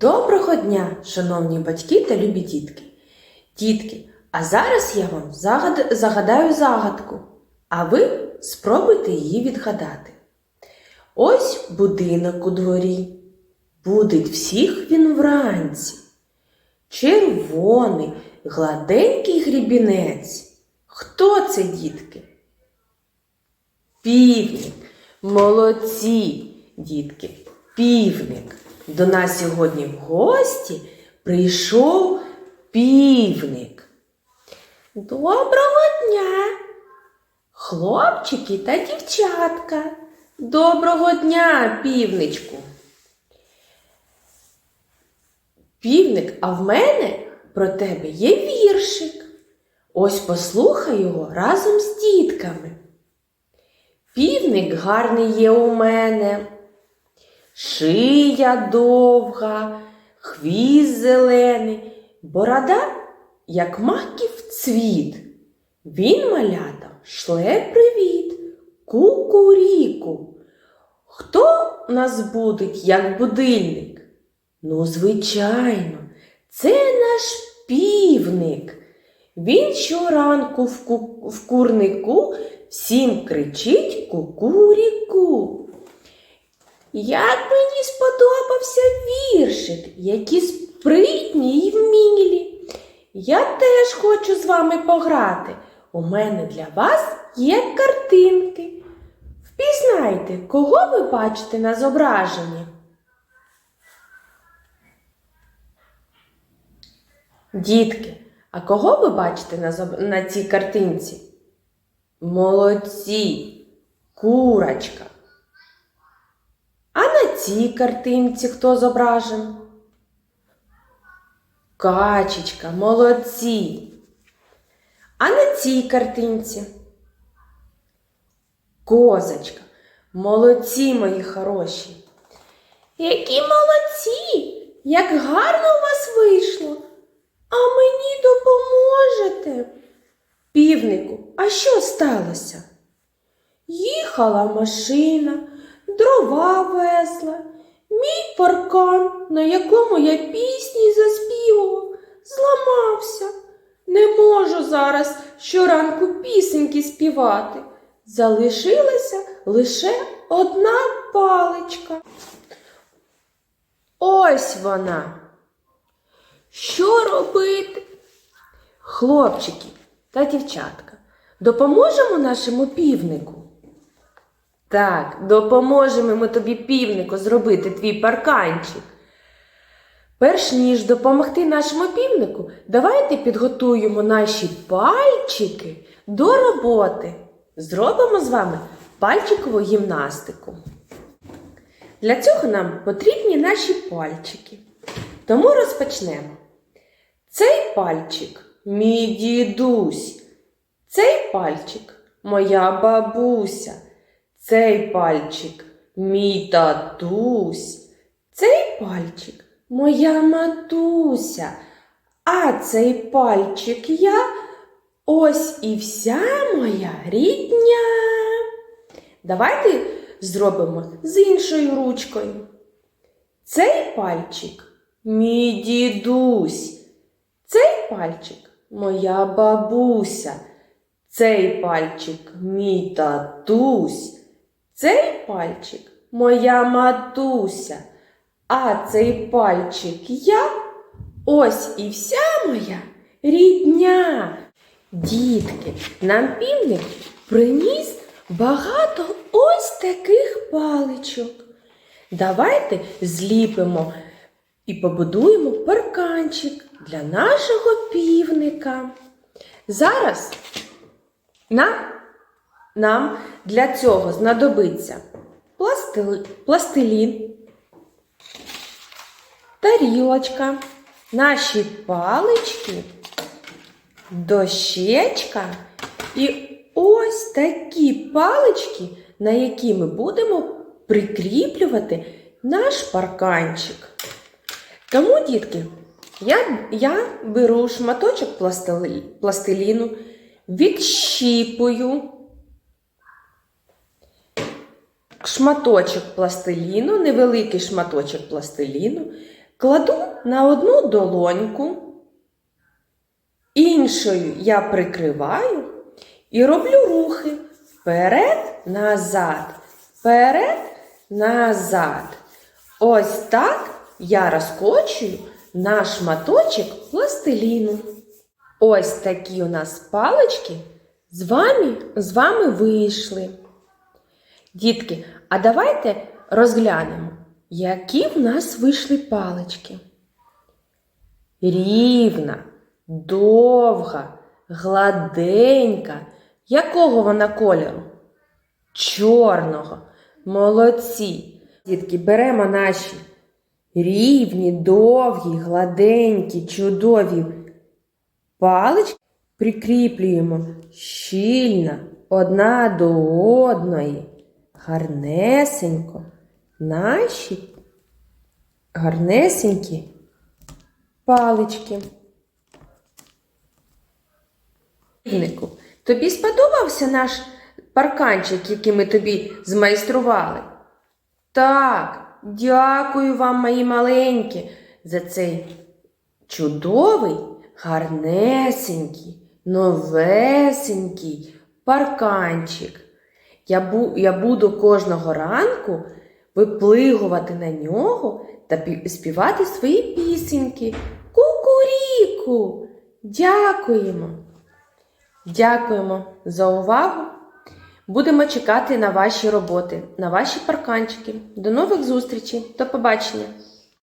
Доброго дня, шановні батьки та любі дітки. Дітки, а зараз я вам загад... загадаю загадку, а ви спробуйте її відгадати. Ось будинок у дворі. Будить всіх він вранці. Червоний, гладенький грібінець. Хто це, дітки? Півник. Молодці, дітки, півник. До нас сьогодні в гості прийшов півник. Доброго дня, хлопчики та дівчатка. Доброго дня, півничку. Півник, а в мене про тебе є віршик. Ось послухай його разом з дітками. Півник гарний є у мене, шия довга, хвіст зелений, борода, як маків цвіт. Він малята шле привіт, кукуріку. Хто нас будить, як будильник? Ну, звичайно, це наш півник. Він щоранку в, ку- в курнику всім кричить кукуріку. Як мені сподобався віршик, які спритні й вмілі. Я теж хочу з вами пограти. У мене для вас є картинки. Впізнайте, кого ви бачите на зображенні? Дітки, а кого ви бачите на, зоб... на цій картинці? Молодці, курочка. Цій картинці хто зображений? Качечка, молодці. А на цій картинці? Козочка, молодці, мої хороші. Які молодці! Як гарно у вас вийшло! А мені допоможете? Півнику, а що сталося? Їхала машина, дрова везла, мій паркан, на якому я пісні заспівував, зламався. Не можу зараз щоранку пісеньки співати. Залишилася лише одна паличка. Ось вона. Що робити? Хлопчики та дівчатка, допоможемо нашому півнику? Так, допоможемо ми тобі, півнику, зробити твій парканчик. Перш ніж допомогти нашому півнику, давайте підготуємо наші пальчики до роботи. Зробимо з вами пальчикову гімнастику. Для цього нам потрібні наші пальчики. Тому розпочнемо. Цей пальчик мій дідусь, цей пальчик моя бабуся, цей пальчик мій татусь, цей пальчик моя матуся, а цей пальчик я ось і вся моя рідня. Давайте зробимо з іншою ручкою. Цей пальчик мій дідусь, цей пальчик моя бабуся, цей пальчик мій татусь, цей пальчик моя матуся, а цей пальчик я ось і вся моя рідня. Дітки, нам півник приніс багато ось таких паличок. Давайте зліпимо і побудуємо парканчик для нашого півника. Зараз нам, нам для цього знадобиться пластилін, тарілочка, наші палички, дощечка і ось такі палички, на які ми будемо прикріплювати наш парканчик. Тому, дітки, я, я беру шматочок пластиліну, відщіпую шматочок пластиліну, невеликий шматочок пластиліну, Кладу на одну долоньку, іншою я прикриваю і роблю рухи вперед, назад, вперед, назад. Ось так я розкочую наш шматочок пластиліну. Ось такі у нас палички з вами, з вами вийшли. Дітки, а давайте розглянемо, які в нас вийшли палички. Рівна, довга, гладенька. Якого вона кольору? Чорного. Молодці. Дітки, беремо наші рівні, довгі, гладенькі, чудові палички, прикріплюємо щільно одна до одної, гарнесенько, наші гарнесенькі палички. Тобі сподобався наш парканчик, який ми тобі змайстрували? Так, дякую вам, мої маленькі, за цей чудовий, гарнесенький, новесенький парканчик. Я, бу, я буду кожного ранку виплигувати на нього та співати свої пісеньки. Кукуріку! Дякуємо! Дякуємо за увагу! Будемо чекати на ваші роботи, на ваші парканчики. До нових зустрічей. До побачення!